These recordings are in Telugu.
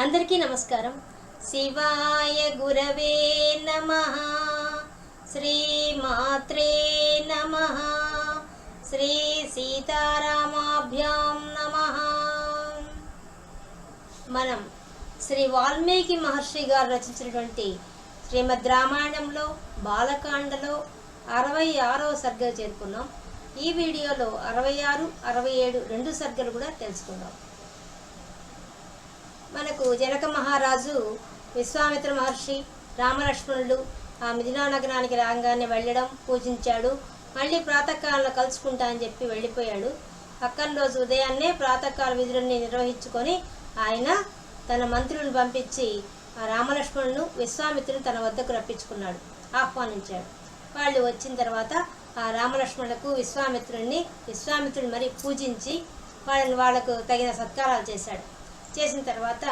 అందరికీ నమస్కారం. శివాయ గురవే నమ. శ్రీమాత్రే నమ. శ్రీ సీతారామాభ్యాం నమ. మనం శ్రీ వాల్మీకి మహర్షి గారు రచించినటువంటి శ్రీమద్ రామాయణంలో బాలకాండలో అరవై ఆరో సర్గలు చేరుకున్నాం. ఈ వీడియోలో అరవై ఆరు అరవై ఏడు రెండు సర్గలు కూడా తెలుసుకుందాం. మనకు జనక మహారాజు విశ్వామిత్ర మహర్షి రామలక్ష్మణుడు ఆ మిథిలా నగరానికి రాగానే వెళ్ళడం పూజించాడు. మళ్ళీ ప్రాతకాలంలో కలుసుకుంటా అని చెప్పి వెళ్ళిపోయాడు. పక్కన రోజు ఉదయాన్నే ప్రాతకాల విధులన్నీ నిర్వహించుకొని ఆయన తన మంత్రులను పంపించి ఆ రామలక్ష్మణును విశ్వామిత్రుని తన వద్దకు రప్పించుకున్నాడు ఆహ్వానించాడు. వాళ్ళు వచ్చిన తర్వాత ఆ రామలక్ష్మణులకు విశ్వామిత్రుడిని విశ్వామిత్రుని మరి పూజించి వాళ్ళని వాళ్ళకు తగిన సత్కారాలు చేశాడు. చేసిన తర్వాత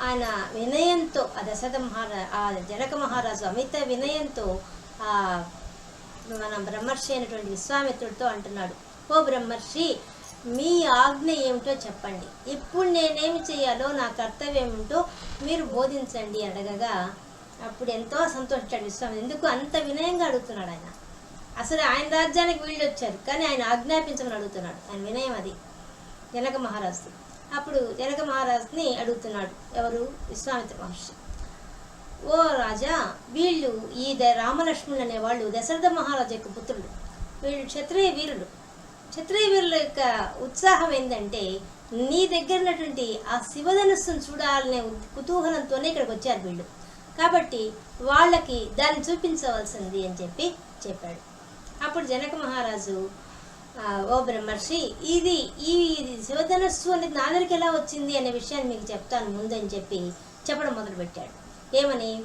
ఆయన వినయంతో ఆ దశరథ మహారా ఆ జనక మహారాజు అమిత వినయంతో ఆ మన బ్రహ్మర్షి అయినటువంటి విశ్వామిత్రుడితో అంటున్నాడు ఓ బ్రహ్మర్షి మీ ఆజ్ఞ ఏమిటో చెప్పండి. ఇప్పుడు నేనేమి చేయాలో నా కర్తవ్యం ఏమిటో మీరు బోధించండి అడగగా అప్పుడు ఎంతో సంతోషించాడు విశ్వామి ఎందుకు అంత వినయంగా అడుగుతున్నాడు ఆయన? అసలు ఆయన రాజ్యానికి వీళ్ళు వచ్చారు కానీ ఆయన ఆజ్ఞాపించమని అడుగుతున్నాడు. ఆయన వినయం అది. జనక మహారాజు అప్పుడు జనక మహారాజుని అడుగుతున్నాడు. ఎవరు? విశ్వామిత్ర మహర్షి. ఓ రాజా వీళ్ళు ఈ ద రామలక్ష్మణులు అనేవాళ్ళు దశరథ మహారాజు యొక్క పుత్రులు. వీళ్ళు క్షత్రియ వీరులు. క్షత్రియ వీరుల యొక్క ఉత్సాహం ఏంటంటే నీ దగ్గర ఉన్నటువంటి ఆ శివధనుస్సును చూడాలనే కుతూహలంతోనే ఇక్కడికి వచ్చారు వీళ్ళు. కాబట్టి వాళ్ళకి దాన్ని చూపించవలసింది అని చెప్పి చెప్పాడు. అప్పుడు జనక మహారాజు ఓ బ్రహ్మర్షి ఇది ఈ ఇది శివధనస్సు అనేది నా దగ్గరికి ఎలా వచ్చింది అనే విషయాన్ని మీకు చెప్తాను ముందని చెప్పి చెప్పడం మొదలుపెట్టాడు. ఏమని?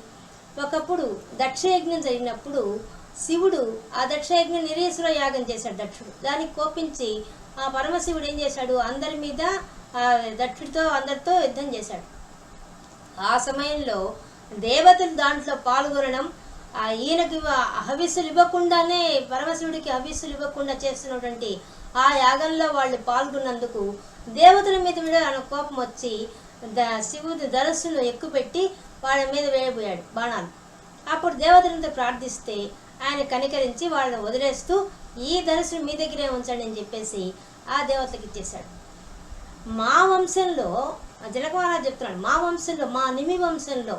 ఒకప్పుడు దక్షయజ్ఞం జరిగినప్పుడు శివుడు ఆ దక్షయజ్ఞం నిరేశ్వర యాగం చేశాడు దక్షుడు. దానికి కోపించి ఆ పరమశివుడు ఏం చేశాడు? అందరి మీద ఆ దక్షుడితో అందరితో యుద్ధం చేశాడు. ఆ సమయంలో దేవతలు దాంట్లో పాల్గొనడం ఆ ఈయనకి ఇవ్వ- హవిస్సులు ఇవ్వకుండానే పరమశివుడికి హవిస్సులు ఇవ్వకుండా చేస్తున్నటువంటి ఆ యాగంలో వాళ్ళు పాల్గొన్నందుకు దేవతల మీద కూడా ఆయన కోపం వచ్చి ద శివుడి ధనస్సును ఎక్కుపెట్టి వాళ్ళ మీద వేయబోయాడు బాణాలు. అప్పుడు దేవతలతో ప్రార్థిస్తే ఆయన కనికరించి వాళ్ళని వదిలేస్తూ ఈ ధనుసును మీ దగ్గరే ఉంచండి అని చెప్పేసి ఆ దేవతకి ఇచ్చేశాడు. మా వంశంలో జనకమహారాజు చెప్తున్నాడు మా వంశంలో మా నిమి వంశంలో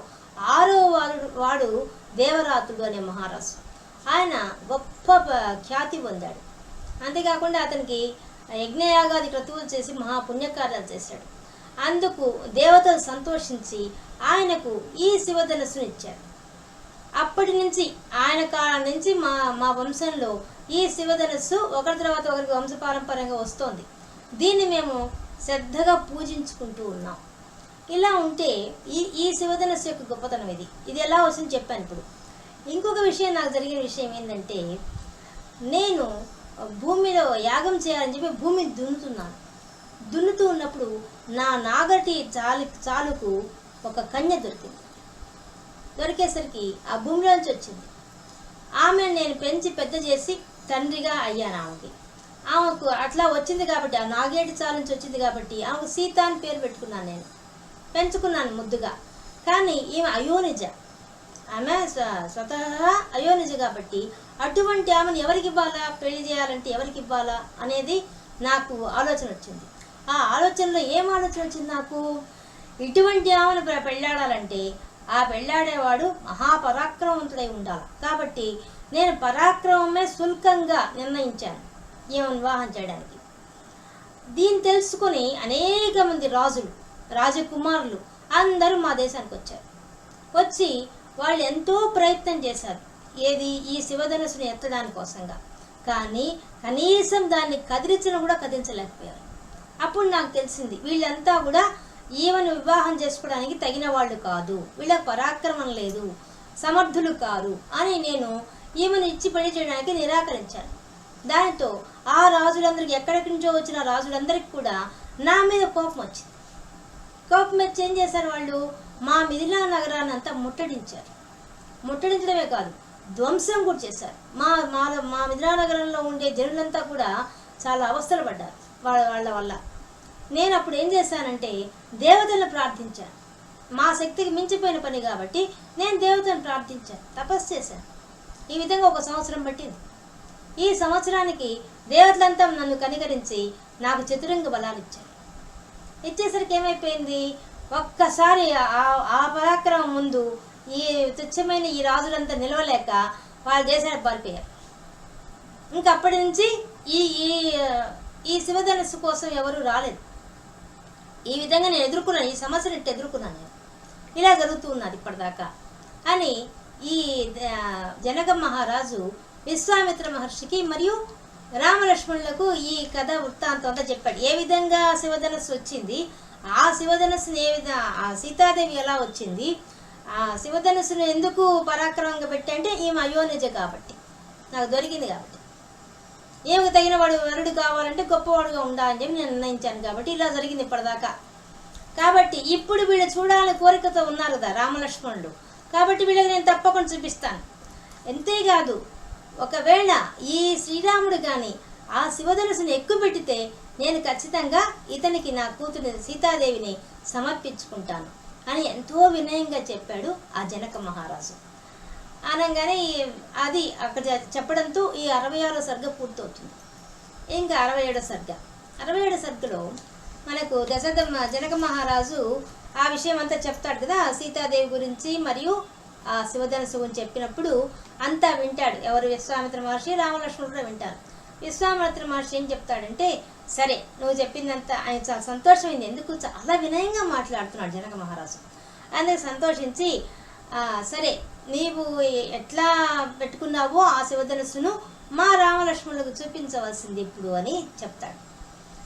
ఆరో వాడు వాడు దేవరాతుడు అనే మహారాజు. ఆయన గొప్ప ఖ్యాతి పొందాడు. అంతేకాకుండా అతనికి యజ్ఞయాగాది క్రతువులు చేసి మహాపుణ్యకార్యాలు చేశాడు. అందుకు దేవతలు సంతోషించి ఆయనకు ఈ శివధనస్సునిచ్చారు అప్పటి నుంచి ఆయన కాలం నుంచి మా మా వంశంలో ఈ శివధనస్సు ఒకరి తర్వాత ఒకరికి వంశపారంపర్యంగా వస్తోంది. దీన్ని మేము శ్రద్ధగా పూజించుకుంటూ ఉన్నాం. ఇలా ఉంటే ఈ ఈ శివధనస్సు యొక్క గొప్పతనం ఇది. ఇది ఎలా వస్తుంది చెప్పాను ఇప్పుడు. ఇంకొక విషయం నాకు జరిగిన విషయం ఏంటంటే నేను భూమిలో యాగం చేయాలని చెప్పి భూమిని దున్నుతున్నాను. దున్నుతూ ఉన్నప్పుడు నా నాగటి చాలు చాలుకు ఒక కన్య దొరికింది. దొరికేసరికి ఆ భూమిలోంచి వచ్చింది. ఆమెను నేను పెంచి పెద్ద చేసి తండ్రిగా అయ్యాను ఆమెకి. ఆమెకు అట్లా వచ్చింది కాబట్టి ఆ నాగేటి చాలు నుంచి వచ్చింది కాబట్టి ఆమెకు సీత అని పేరు పెట్టుకున్నాను నేను. పెంచుకున్నాను ముద్దుగా. కానీ ఈమె అయోనిజ. ఆమె స్వతహా అయోనిజ కాబట్టి అటువంటి ఆమెను ఎవరికి ఇవ్వాలా? పెళ్ళి చేయాలంటే ఎవరికి ఇవ్వాలా? అనేది నాకు ఆలోచన వచ్చింది. ఆ ఆలోచనలో ఏం ఆలోచన వచ్చింది నాకు? ఇటువంటి ఆమెను పెళ్ళాడాలంటే ఆ పెళ్ళాడేవాడు మహాపరాక్రమవంతుడై ఉండాలి. కాబట్టి నేను పరాక్రమమే శుల్కంగా నిర్ణయించాను ఈమెను వివాహం చేయడానికి. దీన్ని తెలుసుకొని అనేక మంది రాజులు రాజకుమారులు అందరూ మా దేశానికి వచ్చారు. వచ్చి వాళ్ళు ఎంతో ప్రయత్నం చేశారు. ఏది? ఈ శివధనుసుని ఎత్తడాని కోసంగా. కానీ కనీసం దాన్ని కదిలించిన కూడా కదిలించలేకపోయారు. అప్పుడు నాకు తెలిసింది వీళ్ళంతా కూడా ఈమెను వివాహం చేసుకోవడానికి తగిన వాళ్ళు కాదు. వీళ్ళకి పరాక్రమం లేదు. సమర్థులు కారు అని నేను ఈమెను ఇచ్చి పెళ్ళి చేయడానికి నిరాకరించాను. దానితో ఆ రాజులందరికీ ఎక్కడికి నుంచో వచ్చిన రాజులందరికీ కూడా నా మీద కోపం వచ్చింది. కోపం చేంజ్ చేశారు వాళ్ళు. మా మిథిలా నగరాన్ని అంతా ముట్టడించారు. ముట్టడించడమే కాదు ధ్వంసం కూడా చేశారు. మా మా మా మిథిలా నగరంలో ఉండే జనులంతా కూడా చాలా అవస్థలు పడ్డారు వాళ్ళ వాళ్ళ వల్ల. నేను అప్పుడు ఏం చేశానంటే దేవతలను ప్రార్థించాను. మా శక్తికి మించిపోయిన పని కాబట్టి నేను దేవతను ప్రార్థించాను తపస్సు చేశాను. ఈ విధంగా ఒక సంవత్సరం పట్టింది. ఈ సంవత్సరానికి దేవతలంతా నన్ను కనికరించి నాకు చతురంగ బలాలు ఇచ్చారు. ఇచ్చేసరికి ఏమైపోయింది? ఒక్కసారి ఆ- ఆ పరాక్రమం ముందు ఈ తుచ్చమైన ఈ రాజులంతా నిలవలేక వాళ్ళ దేశాన్ని పారిపోయారు ఇంకా అప్పటి నుంచి ఈ ఈ ఈ శివధనస్సు కోసం ఎవరు రాలేదు. ఈ విధంగా నేను ఎదుర్కొన్నాను ఈ సమస్యను ఇట్టు ఎదుర్కొన్నాను నేను. ఇలా జరుగుతూ ఉన్నది ఇప్పటిదాకా. అని ఈ జనక మహారాజు విశ్వామిత్ర మహర్షికి మరియు రామలక్ష్మణులకు ఈ కథ వృత్తాంతం అంతా చెప్పాడు. ఏ విధంగా శివధనస్సు వచ్చింది? ఆ శివధనస్సుని ఏ విధంగా ఆ సీతాదేవి ఎలా వచ్చింది? ఆ శివధనస్సును ఎందుకు పరాక్రమంగా పెట్టంటే ఈమె అయోనిజ కాబట్టి. నాకు దొరికింది కాబట్టి. ఏమికి తగిన వాడు వరుడు కావాలంటే గొప్పవాడుగా ఉండాలని చెప్పి నేను నిర్ణయించాను కాబట్టి ఇలా జరిగింది ఇప్పటిదాకా. కాబట్టి ఇప్పుడు వీళ్ళు చూడాలని కోరికతో ఉన్నారు కదా రామలక్ష్మణుడు కాబట్టి వీళ్ళకి నేను తప్పకుండా చూపిస్తాను. అంతేకాదు ఒకవేళ ఈ శ్రీరాముడు కానీ ఆ శివధనుసుని ఎక్కుపెట్టితే నేను ఖచ్చితంగా ఇతనికి నా కూతురు సీతాదేవిని సమర్పించుకుంటాను అని ఎంతో వినయంగా చెప్పాడు ఆ జనక మహారాజు. అనగానే ఈ- అది అక్కడ చెప్పడంతో ఈ అరవై ఆరో సర్గ పూర్తవుతుంది. ఇంకా అరవై ఏడో సర్గ. అరవై ఏడో సర్గలో మనకు దశరథ జనక మహారాజు ఆ విషయం అంతా చెప్తాడు కదా సీతాదేవి గురించి మరియు ఆ శివధనుసు గురించి చెప్పినప్పుడు అంతా వింటాడు. ఎవరు విశ్వామిత్ర మహర్షి? రామలక్ష్మణుడు కూడా వింటారు. విశ్వామిత్ర మహర్షి ఏం చెప్తాడంటే సరే నువ్వు చెప్పిందంతా ఆయన చాలా సంతోషమైంది. ఎందుకు? చాలా వినయంగా మాట్లాడుతున్నాడు జనక మహారాజు. అందుకు సంతోషించి సరే నీవు ఎట్లా పెట్టుకున్నావో ఆ శివధనుస్సును మా రామలక్ష్మణులకు చూపించవలసింది ఇప్పుడు అని చెప్తాడు.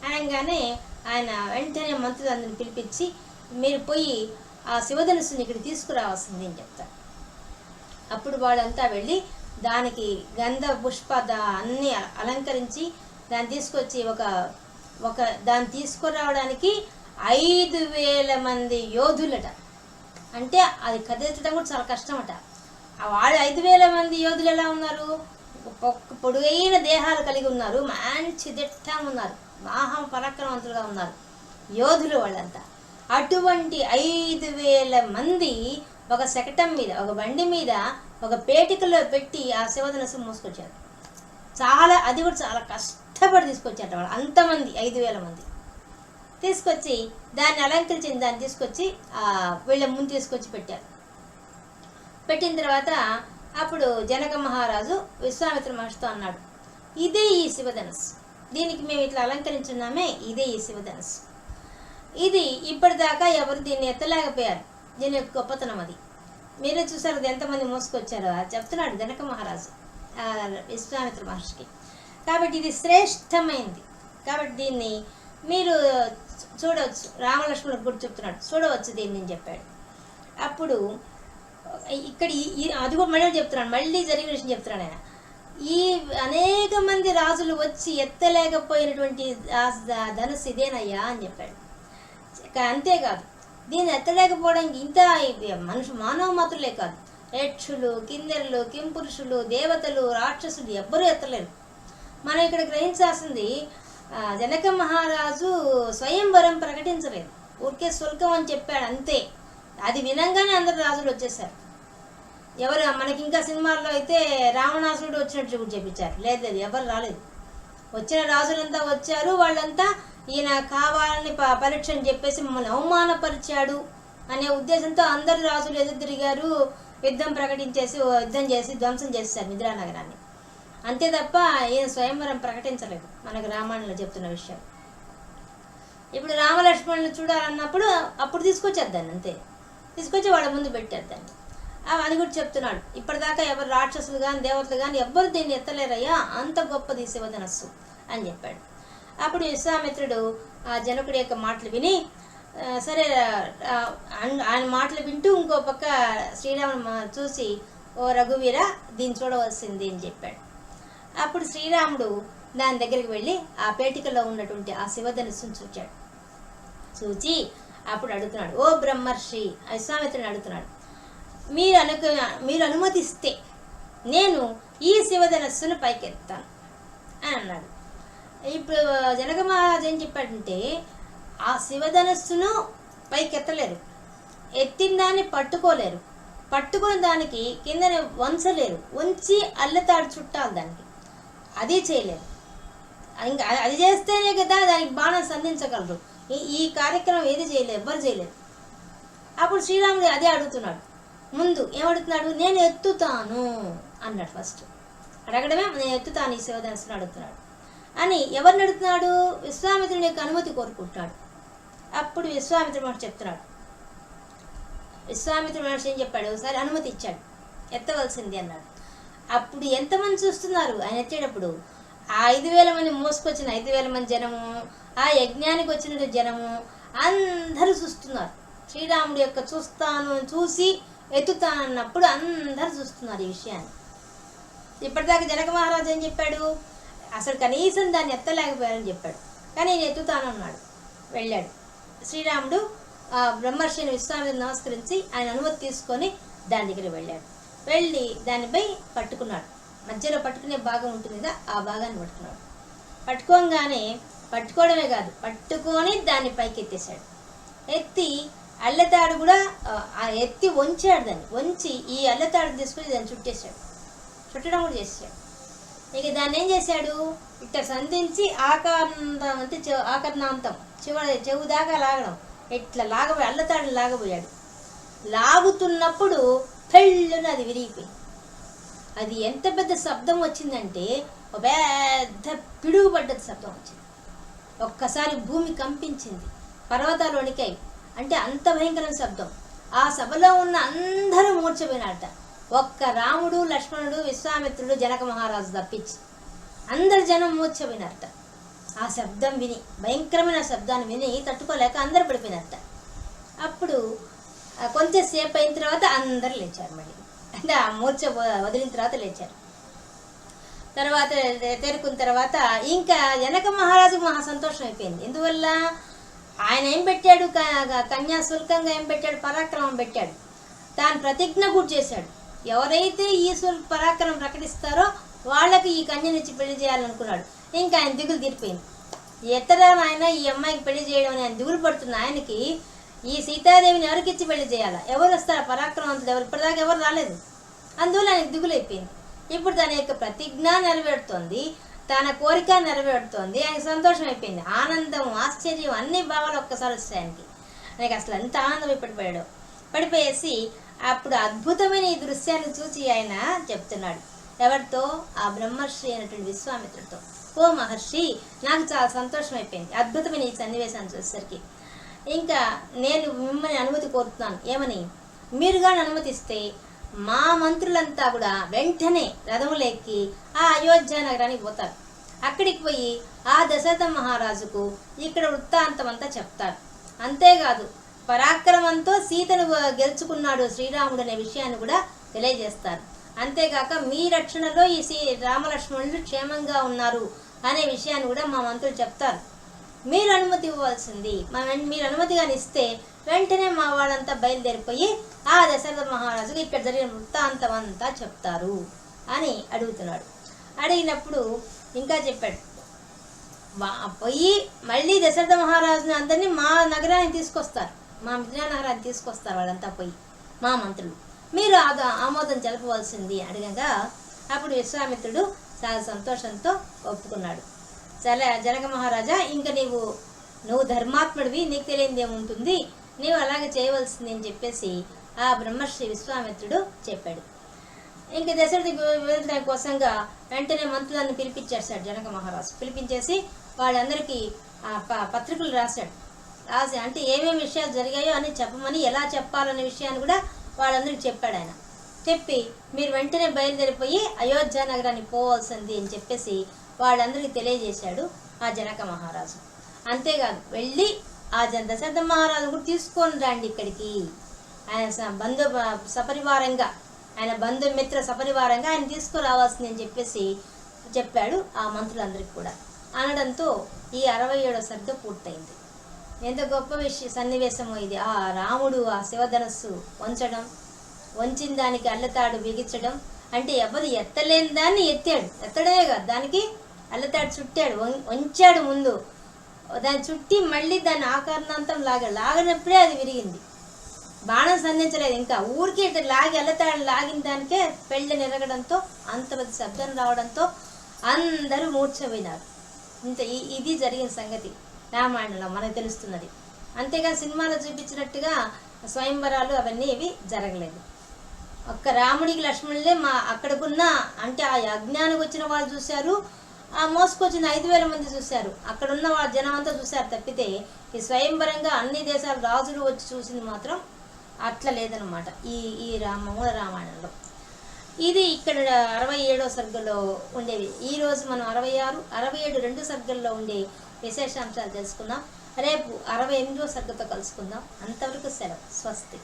అనగానే ఆయన వెంటనే మంత్రులందరిని పిలిపించి మీరు పోయి ఆ శివధనుస్సుని ఇక్కడ తీసుకురావాల్సింది అని చెప్తాడు. అప్పుడు వాళ్ళంతా వెళ్ళి దానికి గంధ పుష్ప అన్ని అలంకరించి దాన్ని తీసుకొచ్చి ఒక ఒక దాన్ని తీసుకురావడానికి ఐదు వేల మంది యోధులట. అంటే అది కదిలించడం కూడా చాలా కష్టమట. వాళ్ళు ఐదు వేల మంది యోధులు ఎలా ఉన్నారు? పొడుగైన దేహాలు కలిగి ఉన్నారు. మంచి దిట్టంగా ఉన్నారు. మహా పరాక్రమవంతులుగా ఉన్నారు. యోధులు వాళ్ళంతా. అటువంటి ఐదు వేల మంది ఒక శకటం మీద ఒక బండి మీద ఒక పేటికలో పెట్టి ఆ శివధనస్సు మూసుకొచ్చారు చాలా అది కూడా చాలా కష్టపడి తీసుకొచ్చారట వాళ్ళు అంతమంది ఐదు వేల మంది. తీసుకొచ్చి దాన్ని అలంకరించిన దాన్ని తీసుకొచ్చి వీళ్ళ ముందు తీసుకొచ్చి పెట్టారు. పెట్టిన తర్వాత అప్పుడు జనక మహారాజు విశ్వామిత్ర మహర్షితో అన్నాడు ఇదే ఈ శివధనస్సు దీనికి మేము ఇట్లా అలంకరించున్నామే ఇదే ఈ శివధనస్సు ఇది ఇప్పటిదాకా ఎవరు దీన్ని ఎత్తలేకపోయారు. దీని యొక్క గొప్పతనం అది. మీరే చూసారు అది ఎంతమంది మోసుకొచ్చారో? చెప్తున్నాడు జనక మహారాజు విశ్వామిత్ర మహర్షికి. కాబట్టి ఇది శ్రేష్టమైంది. కాబట్టి దీన్ని మీరు చూడవచ్చు. రామలక్ష్మణుడు కూడా చెప్తున్నాడు చూడవచ్చు దీన్ని చెప్పాడు. అప్పుడు ఇక్కడ ఈ- అదిగో అది కూడా మళ్ళీ చెప్తున్నాడు మళ్ళీ జరిగిన విషయం చెప్తున్నాడు ఆయన. ఈ అనేక మంది రాజులు వచ్చి ఎత్తలేకపోయినటువంటి ఆ ధనుసు ఇదేనయ్యా అని చెప్పాడు. అంతేకాదు దీన్ని ఎత్తలేకపోవడానికి ఇంత మనుషు మానవ మాత్రులే కాదు. యక్షులు కిందెరులు కింపురుషులు దేవతలు రాక్షసులు ఎవ్వరూ ఎత్తలేరు. మనం ఇక్కడ గ్రహించాల్సింది జనక మహారాజు స్వయంవరం ప్రకటించలేదు. ఊరికే శుల్కం అని చెప్పాడు అంతే. అది వినంగానే అందరు రాజులు వచ్చేసారు ఎవరు మనకి ఇంకా సినిమాల్లో అయితే రావణాసురుడు వచ్చినట్టు చూపించారు చెప్పించారు లేదు లేదు ఎవరు రాలేదు. వచ్చిన రాజులంతా వచ్చారు వాళ్ళంతా ఈయన కావాలని ప- పరీక్ష అని చెప్పేసి మమ్మల్ని అవమానపరిచాడు అనే ఉద్దేశంతో అందరు రాజులు ఎదురు తిరిగారు. యుద్ధం ప్రకటించేసి ఓ యుద్ధం చేసి ధ్వంసం చేశారు నిద్రానగరాన్ని. అంతే తప్ప ఈయన స్వయంవరం ప్రకటించలేదు మనకు రామాయణంలో చెప్తున్న విషయం. ఇప్పుడు రామలక్ష్మణులు చూడాలన్నప్పుడు అప్పుడు తీసుకొచ్చారు దాన్ని అంతే. తీసుకొచ్చి వాళ్ళ ముందు పెట్టారు దాన్ని. అది కూడా చెప్తున్నాడు ఇప్పటిదాకా ఎవరు రాక్షసులు కానీ దేవతలు కానీ ఎవ్వరు దీన్ని ఎత్తలేరయ్యా అంత గొప్పది ఈ శివధనస్సు అని చెప్పాడు. అప్పుడు విశ్వామిత్రుడు ఆ జనకుడి యొక్క మాటలు విని సరే అన్- ఆయన మాటలు వింటూ ఇంకో పక్క శ్రీరాముని చూసి ఓ రఘువీర దీన్ని చూడవలసింది అని చెప్పాడు. అప్పుడు శ్రీరాముడు దాని దగ్గరికి వెళ్ళి ఆ పేటికలో ఉన్నటువంటి ఆ శివధనుస్సును చూచాడు. చూచి అప్పుడు అడుగుతున్నాడు ఓ బ్రహ్మర్షి విశ్వామిత్రుని అడుగుతున్నాడు మీరు అనుకు మీరు అనుమతిస్తే నేను ఈ శివధనస్సును పైకెత్తాను అని అన్నాడు. ఇప్పుడు జనక మహారాజు ఏం చెప్పాడంటే ఆ శివధనస్సును పైకెత్తలేరు. ఎత్తిన దాన్ని పట్టుకోలేరు. పట్టుకున్న దానికి కింద వంచలేరు వంచి అల్లతాడు చుట్టాలి దానికి. అది చేయలేరు. ఇంకా అది- అది చేస్తేనే కదా దానికి బాణం సంధించగలరు. ఈ ఈ కార్యక్రమం ఏది చేయలేదు ఎవ్వరు చేయలేరు. అప్పుడు శ్రీరాముడు అదే అడుగుతున్నాడు. ముందు ఏమడుగుతున్నాడు? నేను ఎత్తుతాను అన్నాడు ఫస్ట్. అడగడమే నేను ఎత్తుతాను ఈ శివధనస్సును అడుగుతున్నాడు. అని ఎవరు నడుతున్నాడు విశ్వామిత్రుని యొక్క అనుమతి కోరుకుంటాడు. అప్పుడు విశ్వామిత్ర మహర్షి చెప్తున్నాడు. విశ్వామిత్ర మహర్షి ఏం చెప్పాడు? సరే అనుమతి ఇచ్చాడు. ఎత్తవలసింది అన్నాడు. అప్పుడు ఎంతమంది చూస్తున్నారు? ఆయన ఎత్తేటప్పుడు ఆ ఐదు వేల మంది మోసుకొచ్చిన ఐదు వేల మంది జనము ఆ యజ్ఞానికి వచ్చిన జనము అందరూ చూస్తున్నారు. శ్రీరాముడి యొక్క చూస్తాను చూసి ఎత్తుతానన్నప్పుడు అందరూ చూస్తున్నారు ఈ విషయాన్ని. ఇప్పటిదాకా జనక మహారాజు ఏం చెప్పాడు? అసలు కనీసం దాన్ని ఎత్తలేకపోయారని చెప్పాడు. కానీ నేను ఎత్తుతానన్నాడు వెళ్ళాడు. శ్రీరాముడు ఆ బ్రహ్మర్షిని విశ్వామిని నమస్కరించి ఆయన అనుమతి తీసుకొని దాని దగ్గర వెళ్ళాడు. వెళ్ళి దానిపై పట్టుకున్నాడు. మధ్యలో పట్టుకునే భాగం ఉంటుంది కదా ఆ భాగాన్ని పట్టుకున్నాడు. పట్టుకోగానే పట్టుకోవడమే కాదు పట్టుకొని దాన్ని పైకి ఎత్తేసాడు ఎత్తి అల్లతాడు కూడా ఆ, ఎత్తి వంచాడు దాన్ని. వంచి ఈ అల్లతాడు తీసుకొని దాన్ని చుట్టేశాడు. చుట్టడం కూడా చేసాడు ఇక దాన్ని ఏం చేశాడు? ఇట్ట సంధించి ఆకర్ణం అంటే చె- ఆకర్ణాంతం చివరి చెవు దాకా లాగడం. ఇట్లా లాగబోయి అల్లతాడు లాగబోయాడు. లాగుతున్నప్పుడు పెళ్ళున అది విరిగిపోయింది. అది ఎంత పెద్ద శబ్దం వచ్చిందంటే ఒక పెద్ద పిడుగుపడ్డది శబ్దం వచ్చింది. ఒక్కసారి భూమి కంపించింది. పర్వతాలు వణికాయి అంటే అంత భయంకరమైన శబ్దం. ఆ సభలో ఉన్న అందరూ మూర్చపోయినట ఒక్క రాముడు లక్ష్మణుడు విశ్వామిత్రుడు జనక మహారాజు తప్పించి అందరు జనం మూర్చపోయినారట ఆ శబ్దం విని భయంకరమైన శబ్దాన్ని విని తట్టుకోలేక అందరు పడిపోయినట్ట అప్పుడు కొంచెంసేపు అయిన తర్వాత అందరు లేచారు మళ్ళీ. అంటే ఆ మూర్చ వదిలిన తర్వాత లేచారు. తర్వాత తేరుకున్న తర్వాత ఇంకా జనక మహారాజుకు మహా సంతోషం అయిపోయింది. ఎందువల్ల? ఆయన ఏం పెట్టాడు? కన్యా శుల్కంగా ఏం పెట్టాడు? పరాక్రమం పెట్టాడు. తాను ప్రతిజ్ఞ కూడా చేశాడు. ఎవరైతే ఈ పరాక్రమం ప్రకటిస్తారో వాళ్ళకి ఈ కన్యనిచ్చి పెళ్ళి చేయాలనుకున్నాడు. ఇంకా ఆయన దిగులు తీరిపోయింది. ఎత్తరా ఆయన ఈ అమ్మాయికి పెళ్ళి చేయడం అని ఆయన దిగులు పడుతున్న ఆయనకి ఈ సీతాదేవిని ఎవరికి ఇచ్చి పెళ్ళి చేయాలా? ఎవరు వస్తారు? పరాక్రమవంతులు ఎవరు? ఇప్పటిదాకా ఎవరు రాలేదు. అందువల్ల ఆయనకు దిగులు అయిపోయింది ఇప్పుడు తన యొక్క ప్రతిజ్ఞ నెరవేరుతోంది. తన కోరిక నెరవేరుతోంది. ఆయనకు సంతోషం అయిపోయింది. ఆనందం ఆశ్చర్యం అన్ని భావాలు ఒక్కసారి వస్తాయి ఆయనకి. ఆయనకి అసలు ఎంత ఆనందం పడిపోయాడు పడిపోయేసి అప్పుడు అద్భుతమైన ఈ దృశ్యాన్ని చూసి ఆయన చెప్తున్నాడు. ఎవరితో? ఆ బ్రహ్మర్షి అయినటువంటి విశ్వామిత్రుడితో. ఓ మహర్షి నాకు చాలా సంతోషం అయిపోయింది అద్భుతమైన ఈ సన్నివేశాన్ని చూసేసరికి. ఇంకా నేను మిమ్మల్ని అనుమతి కోరుతున్నాను. ఏమని? మీరు కానీ అనుమతిస్తే మా మంత్రులంతా కూడా వెంటనే రథములు ఎక్కి ఆ అయోధ్య నగరానికి పోతారు. అక్కడికి పోయి ఆ దశరథ మహారాజుకు ఇక్కడ వృత్తాంతం అంతా చెప్తారు. అంతేకాదు పరాక్రమంతో సీతను గెలుచుకున్నాడు శ్రీరాముడు అనే విషయాన్ని కూడా తెలియజేస్తారు. అంతేకాక మీ రక్షణలో ఈ శ్రీ రామలక్ష్మణులు క్షేమంగా ఉన్నారు అనే విషయాన్ని కూడా మా మంత్రులు చెప్తారు. మీరు అనుమతి ఇవ్వాల్సింది మా మీరు అనుమతి కానీ ఇస్తే వెంటనే మా వాళ్ళంతా బయలుదేరిపోయి ఆ దశరథ మహారాజుకు ఇక్కడ జరిగిన వృత్తాంతం అంతా చెప్తారు అని అడుగుతున్నాడు. అడిగినప్పుడు ఇంకా చెప్పాడు పోయి మళ్ళీ దశరథ మహారాజుని అందరినీ మా నగరానికి తీసుకొస్తారు. మా మిథిలా తీసుకొస్తారు వాళ్ళంతా పోయి. మా మంత్రులు. మీరు ఆద ఆమోదం తెలపవలసింది అడగగా అప్పుడు విశ్వామిత్రుడు చాలా సంతోషంతో ఒప్పుకున్నాడు. చాలా జనక మహారాజా ఇంకా నీవు నువ్వు ధర్మాత్ముడివి నీకు తెలియంది ఏముంటుంది? నీవు అలాగే చేయవలసింది అని చెప్పేసి ఆ బ్రహ్మశ్రీ విశ్వామిత్రుడు చెప్పాడు. ఇంక దశరథి వివరించడం కోసంగా వెంటనే మంత్రులను పిలిపించేస్తాడు జనక మహారాజు. పిలిపించేసి వాళ్ళందరికీ ఆ ప- పత్రికలు రాశాడు. రాసి అంటే ఏమేమి విషయాలు జరిగాయో అని చెప్పమని ఎలా చెప్పాలనే విషయాన్ని కూడా వాళ్ళందరికీ చెప్పాడు ఆయన. చెప్పి మీరు వెంటనే బయలుదేరిపోయి అయోధ్య నగరానికి పోవాల్సింది అని చెప్పేసి వాళ్ళందరికీ తెలియజేశాడు ఆ జనక మహారాజు. అంతేకాదు వెళ్ళి ఆ జన దశరథ మహారాజు కూడా తీసుకొని రండి ఇక్కడికి. ఆయన స- బంధు సపరివారంగా ఆయన బంధుమిత్ర సపరివారంగా ఆయన తీసుకురావాల్సింది అని చెప్పేసి చెప్పాడు ఆ మంత్రులందరికీ కూడా. అనడంతో ఈ అరవై ఏడో సర్గ పూర్తయింది. ఎంత గొప్ప విషయ సన్నివేశమో ఇది. ఆ రాముడు ఆ శివధనస్సు వంచడం వంచిన దానికి అల్లతాడు బిగించడం అంటే ఎవరు ఎత్తలేని దాన్ని ఎత్తాడు. ఎత్తడమే కాదు దానికి అల్లతాడు చుట్టాడు వం- వంచాడు ముందు. దాన్ని చుట్టి మళ్ళీ దాన్ని ఆకరణాంతం లాగాడు లాగినప్పుడే అది విరిగింది. బాణం సంధించలేదు ఇంకా. ఊరికే ఇట్లా లాగి అల్లతాడు లాగిన దానికే పెళ్ళి నిరగడంతో అంత పెద్ద శబ్దం రావడంతో అందరూ మూర్ఛపోయినారు. ఇంత ఈ- ఇది జరిగిన సంగతి. రామాయణంలో మనకు తెలుస్తున్నది. అంతేగాని సినిమాలో చూపించినట్టుగా స్వయంవరాలు అవన్నీ ఇవి జరగలేదు. ఒక్క రాముడికి లక్ష్మణులే మా అక్కడికున్న అంటే ఆ యజ్ఞానికి వచ్చిన వాళ్ళు చూశారు ఆ మోసుకొచ్చిన ఐదు వేల మంది చూశారు. అక్కడ ఉన్న వాళ్ళ జనం అంతా చూశారు తప్పితే ఈ స్వయంవరంగా అన్ని దేశాల రాజులు వచ్చి చూసింది మాత్రం అట్లా లేదనమాట ఈ ఈ రామ రామాయణంలో. ఇది ఇక్కడ అరవై ఏడో సర్గల్లో ఉండేవి. ఈ రోజు మనం అరవై ఆరు అరవై ఏడు రెండు సర్గల్లో ఉండే విశేషాంశాలు తెలుసుకుందాం. రేపు అరవై ఎనిమిదో సర్గతో కలుసుకుందాం. అంతవరకు సెలవు. స్వస్తి.